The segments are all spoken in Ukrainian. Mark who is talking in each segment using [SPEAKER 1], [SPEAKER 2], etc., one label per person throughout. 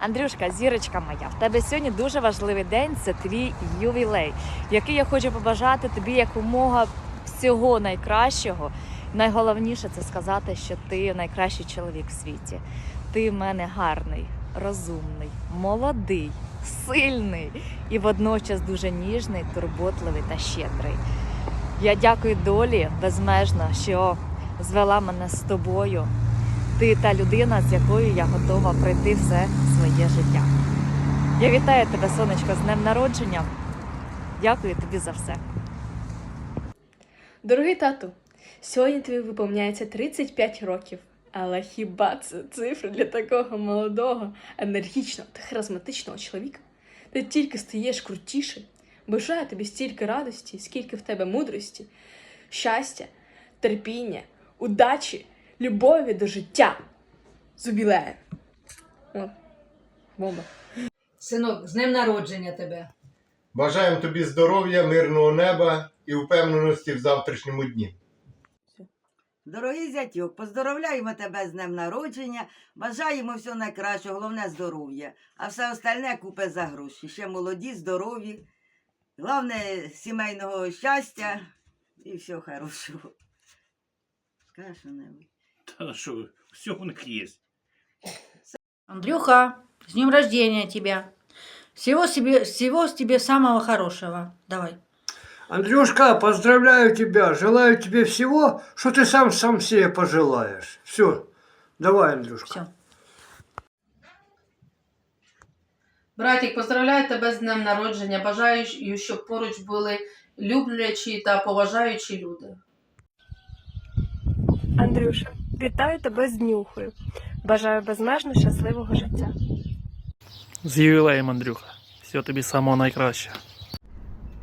[SPEAKER 1] Андрюшка, зірочка моя, в тебе сьогодні дуже важливий день. Це твій ювілей, який я хочу побажати тобі якомога всього найкращого. Найголовніше це сказати, що ти найкращий чоловік в світі. Ти в мене гарний, розумний, молодий, сильний і водночас дуже ніжний, турботливий та щедрий. Я дякую долі безмежно, що звела мене з тобою. Ти та людина, з якою я готова пройти все своє життя. Я вітаю тебе, сонечко, з днем народження. Дякую тобі за все.
[SPEAKER 2] Дорогий тату, сьогодні тобі виповняється 35 років. Але хіба це цифра для такого молодого, енергічного та харизматичного чоловіка? Ти тільки стаєш крутіше. Бажаю тобі стільки радості, скільки в тебе мудрості, щастя, терпіння, удачі, любові до життя. З юбілеєм. О, бомба.
[SPEAKER 3] Синок, з днем народження тебе.
[SPEAKER 4] Бажаємо тобі здоров'я, мирного неба і впевненості в завтрашньому дні.
[SPEAKER 5] Дорогий зятьок, поздоровляємо тебе з днем народження, бажаємо всього найкращого, головне здоров'я, а все остальне купе за гроші. Ще молоді, здорові, головне сімейного щастя і всього хорошого. Скажи що-небудь.
[SPEAKER 6] Та що, все у них є.
[SPEAKER 3] Андрюха, с днем рождения тебя. Всего, себе, всего тебе самого хорошего. Давай.
[SPEAKER 7] Андрюшка, поздравляю тебя, желаю тебе всего, что ты сам сам себе пожелаешь. Все, давай, Андрюшка.
[SPEAKER 3] Все.
[SPEAKER 8] Братік, поздравляю тебе з днем народження. Бажаю, щоб поруч були люблячі та поважаючі люди.
[SPEAKER 9] Андрюша, вітаю тебе з днюхою. Бажаю безмежно щасливого життя.
[SPEAKER 10] З ювілеєм, Андрюха. Всього тобі самого найкращого.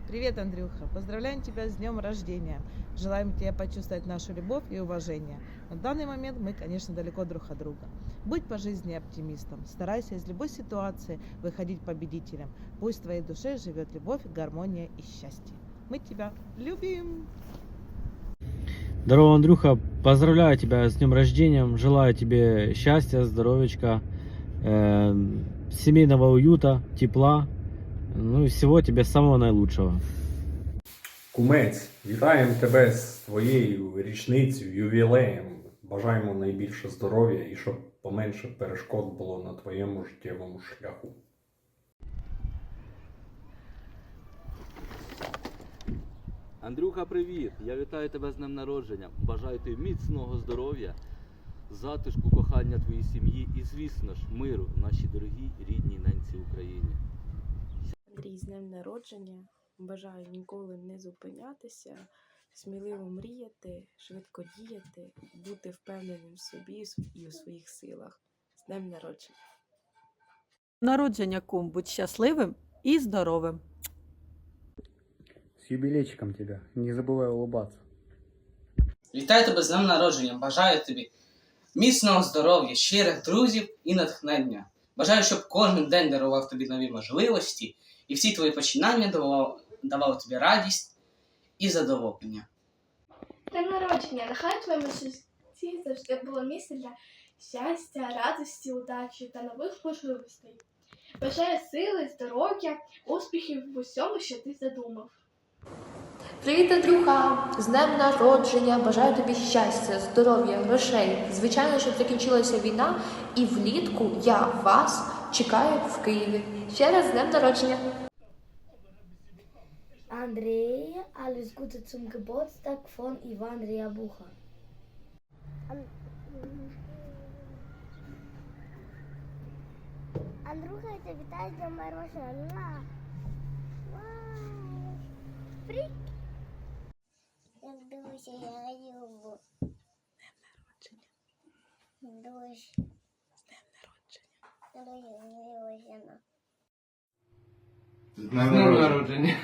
[SPEAKER 11] Привет, Андрюха! Поздравляем тебя с днем рождения! Желаем тебе почувствовать нашу любовь и уважение. На данный момент мы, конечно, далеко друг от друга. Будь по жизни оптимистом. Старайся из любой ситуации выходить победителем. Пусть в твоей душе живет любовь, гармония и счастье. Мы тебя любим!
[SPEAKER 12] Здорово, Андрюха, поздравляю тебя с днем рождения, желаю тебе счастья, здоровечка, э, семейного уюта, тепла, ну и всего тебе самого наилучшего.
[SPEAKER 13] Кумець, вітаємо тебе з твоєю річницею, ювілеєм. Бажаємо найбільше здоров'я і щоб поменше перешкод було на твоєму життєвому шляху.
[SPEAKER 14] Андрюха, привіт! Я вітаю тебе з днем народження. Бажаю тобі міцного здоров'я, затишку, кохання твоїй сім'ї і, звісно ж, миру нашій дорогій рідній ненці Україні.
[SPEAKER 9] Андрій, з днем народження. Бажаю ніколи не зупинятися, сміливо мріяти, швидко діяти, бути впевненим в собі і у своїх силах. З днем народження.
[SPEAKER 11] Народження кум, будь щасливим і здоровим!
[SPEAKER 12] С юбилейчиком тебя, не забывай улыбаться.
[SPEAKER 15] Вітаю тебе з днем народження. Бажаю тобі міцного здоров'я, щирих друзів і натхнення. Бажаю, щоб кожен день дарував тобі нові можливості, і всі твої починання давав, давали тобі радість і задоволення.
[SPEAKER 16] Днем народження, нехай твоєму житті завжди було місце для щастя, радості, удачі та нових можливостей. Бажаю сили, здоров'я, успіхів в усьому, що ти задумав.
[SPEAKER 17] Привіт, Андрюха! З днем народження! Бажаю тобі щастя, здоров'я, грошей. Звичайно, щоб закінчилася війна, і влітку я вас чекаю в Києві. Ще раз з днем народження!
[SPEAKER 16] Андрій, alles Gute zum Geburtstag von Ivan Riabucha. Андрюха, я тебе вітаю з днем народження. З днем народження.
[SPEAKER 4] З днем народження.